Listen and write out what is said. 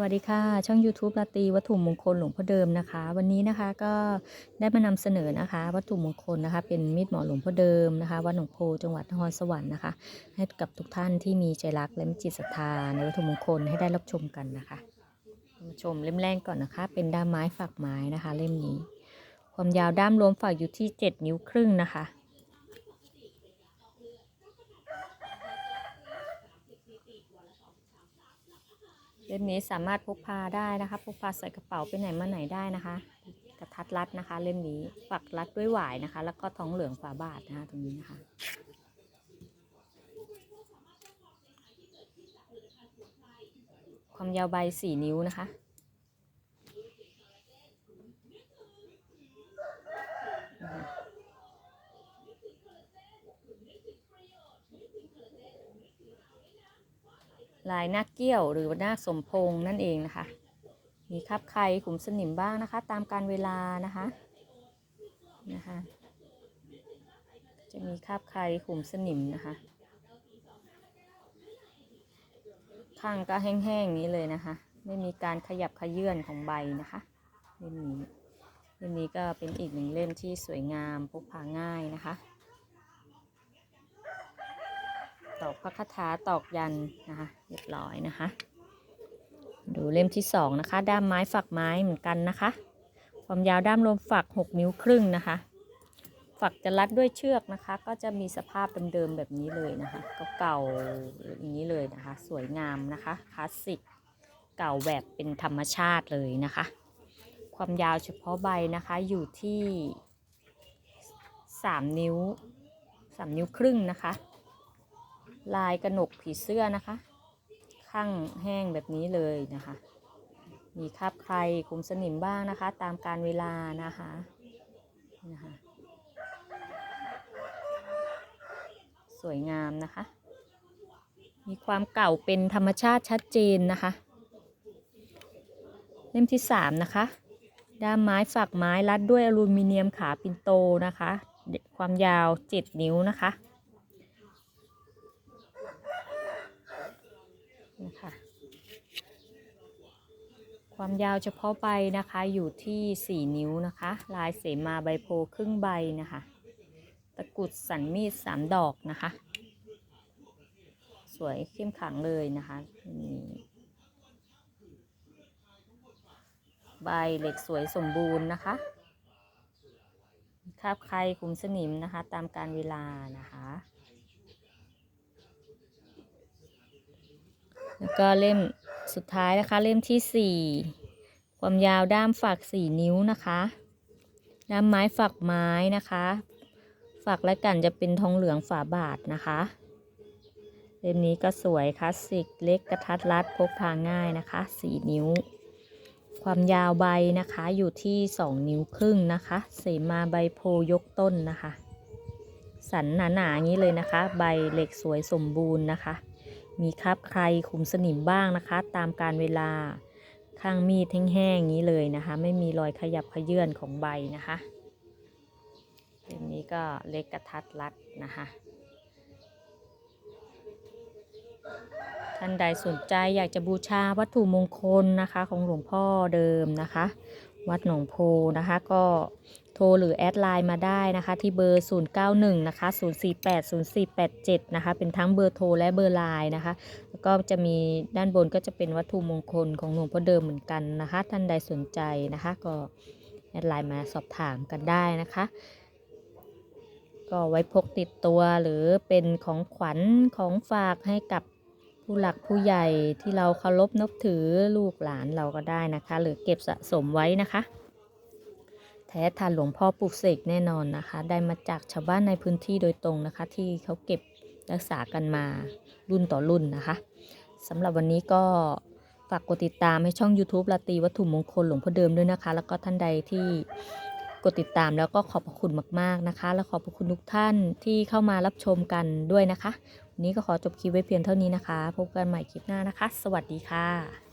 วัสดีค่ะ ช่อง YouTube ลาตีวัตถุมงคลหลวงพ่อเดิมนะคะ วันนี้นะคะก็ได้มานำเสนอนะคะ วัตถุมงคลนะคะ เป็นมีดหมอหลวงพ่อเดิมนะคะวัดหนองโพจังหวัดนครสวรรค์นะคะ ให้กับทุกท่านที่มีใจรักและมีจิตศรัทธาในวัตถุมงคลให้ได้รับชมกันนะคะมาชมเล่มแรกก่อนนะคะ เป็นด้ามไม้ฝักไม้นะคะ เล่มนี้ ความยาวด้ามรวมฝักอยู่ที่ 7 นิ้วครึ่งนะคะ ล่มนี้สามารถพกพาได้นะคะพกพาใส่กระเป๋าไปไหนมาไหนได้นะคะ กระทัดรัดนะคะ เล่มนี้ปักรัดด้วยหวายนะคะ แล้วก็ท้องเหลืองฝาบาทนะคะตรงนี้นะคะความยาวใบสี่นิ้วนะคะ ลายหน้าเกี้ยวหรือว่าหน้าสมพงนั่นเองนะคะ มีคับไข่ขุมสนิมบ้างนะคะ ตามการเวลานะคะนะคะ จะมีคาบไข่ขุมสนิมนะคะข้างก็แห้งๆนี้เลยนะคะ ไม่มีการขยับขยื่นของใบนะคะเล่มนี้เล่มนี้ก็เป็นอีกหนึ่งเล่มที่สวยงามพกพาง่ายนะคะ ตอกพระคาถาตอกยันนะคะเรียบร้อยนะคะ ดูเล่มที่สองนะคะ ด้ามไม้ฝักไม้เหมือนกันนะคะ ความยาวด้ามรวมฝัก 6 นิ้วครึ่งนะคะ ฝักจะรัดด้วยเชือกนะคะ ก็จะมีสภาพเดิมๆแบบนี้เลยนะคะก็เก่าอย่างนี้เลยนะคะ สวยงามนะคะคลาสสิกเก่าแบบเป็นธรรมชาติเลยนะคะ ความยาวเฉพาะใบนะคะอยู่ที่ 3 นิ้ว 3 นิ้วครึ่งนะคะ ลายกระหนกผีเสื้อนะคะ ข้างแห้งแบบนี้เลยนะคะ มีคราบใครคุมสนิมบ้างนะคะ ตามการเวลานะคะนะคะ สวยงามนะคะ มีความเก่าเป็นธรรมชาติชัดเจนนะคะ เล่มที่สามนะคะด้ามไม้ฝักไม้รัดด้วยอลูมิเนียมขาปินโตนะคะ ความยาว 7 นิ้วนะคะ นะคะความยาวเฉพาะใบนะคะอยู่ที่ 4 นิ้วนะคะ ลายเสมาใบโพครึ่งใบนะคะ ตะกุดสันมีดสามดอกนะคะ สวยเข้มขังเลยนะคะนี่ใบเหล็กสวยสมบูรณ์นะคะคาบใครคุมสนิมนะคะ ตามการเวลานะคะ แล้วก็เล่มสุดท้ายนะคะ เล่มที่4ความยาวด้ามฝัก4นิ้วนะคะ ด้ามไม้ฝักไม้นะคะ ฝักและกันจะเป็นทองเหลืองฝาบาทนะคะ เล่มนี้ก็สวยคลาสสิกเล็กกระทัดรัดพกพาง่ายนะคะ4นิ้ว ความยาวใบนะคะอยู่ที่2นิ้วครึ่งนะคะ เสมาใบโพยกต้นนะคะ สันหนาๆอย่างนี้เลยนะคะ ใบเหล็กสวยสมบูรณ์นะคะ มีคราบใครขุมสนิมบ้างนะคะ ตามการเวลาข้างมีดแห้งๆอย่างนี้เลยนะคะ ไม่มีรอยขยับขยื่นของใบนะคะเล่มนี้ก็เล็กกระทัดรัดนะคะ ท่านใดสนใจอยากจะบูชาวัตถุมงคลนะคะ ของหลวงพ่อเดิมนะคะ วัดหนองโพนะคะก็โทรหรือแอดไลน์มาได้นะคะ ที่เบอร์ 091 นะคะ 0480487 นะคะ เป็นทั้งเบอร์โทรและเบอร์ไลน์นะคะ แล้วก็จะมีด้านบนก็จะเป็นวัตถุมงคลของหลวงพ่อเดิมเหมือนกันนะคะ ท่านใดสนใจนะคะ ก็แอดไลน์มาสอบถามกันได้นะคะ ก็ไว้พกติดตัวหรือเป็นของขวัญของฝากให้กับ ผู้หลักผู้ใหญ่ที่เราเคารพนับถือลูกหลานเราก็ได้นะคะ หรือเก็บสะสมไว้นะคะ แท้ทานหลวงพ่อปลูกเสกแน่นอนนะคะ ได้มาจากชาวบ้านในพื้นที่โดยตรงนะคะ ที่เขาเก็บรักษากันมารุ่นต่อรุ่นนะคะสำหรับวันนี้ก็ฝากกดติดตามให้ช่อง YouTube ลาตีวัตถุมงคลหลวงพ่อเดิมด้วยนะคะ แล้วก็ท่านใดที่ กดติดตามแล้วก็ขอบพระคุณมากๆนะคะ และขอบพระคุณทุกท่านที่เข้ามารับชมกันด้วยนะคะ วันนี้ก็ขอจบคลิปไว้เพียงเท่านี้นะคะ พบกันใหม่คลิปหน้านะคะ สวัสดีค่ะ